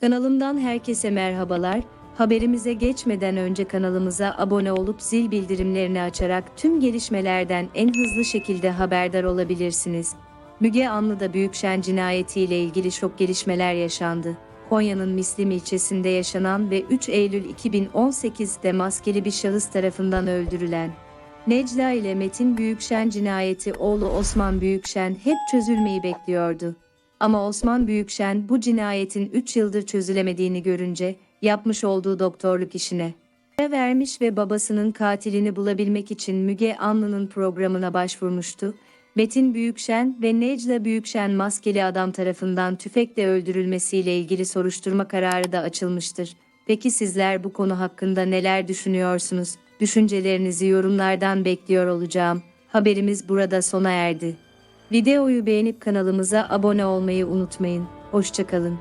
Kanalımdan herkese merhabalar. Haberimize geçmeden önce kanalımıza abone olup zil bildirimlerini açarak tüm gelişmelerden en hızlı şekilde haberdar olabilirsiniz. Müge Anlı'da Büyükşen cinayetiyle ilgili şok gelişmeler yaşandı. Konya'nın Mislim ilçesinde yaşanan ve 3 Eylül 2018'de maskeli bir şahıs tarafından öldürülen Necla ile Metin Büyükşen cinayeti oğlu Osman Büyükşen hep çözülmeyi bekliyordu. Ama Osman Büyükşen bu cinayetin 3 yıldır çözülemediğini görünce yapmış olduğu doktorluk işine ara vermiş ve babasının katilini bulabilmek için Müge Anlı'nın programına başvurmuştu. Metin Büyükşen ve Necla Büyükşen maskeli adam tarafından tüfekle öldürülmesiyle ilgili soruşturma kararı da açılmıştır. Peki sizler bu konu hakkında neler düşünüyorsunuz? Düşüncelerinizi yorumlardan bekliyor olacağım. Haberimiz burada sona erdi. Videoyu beğenip kanalımıza abone olmayı unutmayın. Hoşçakalın.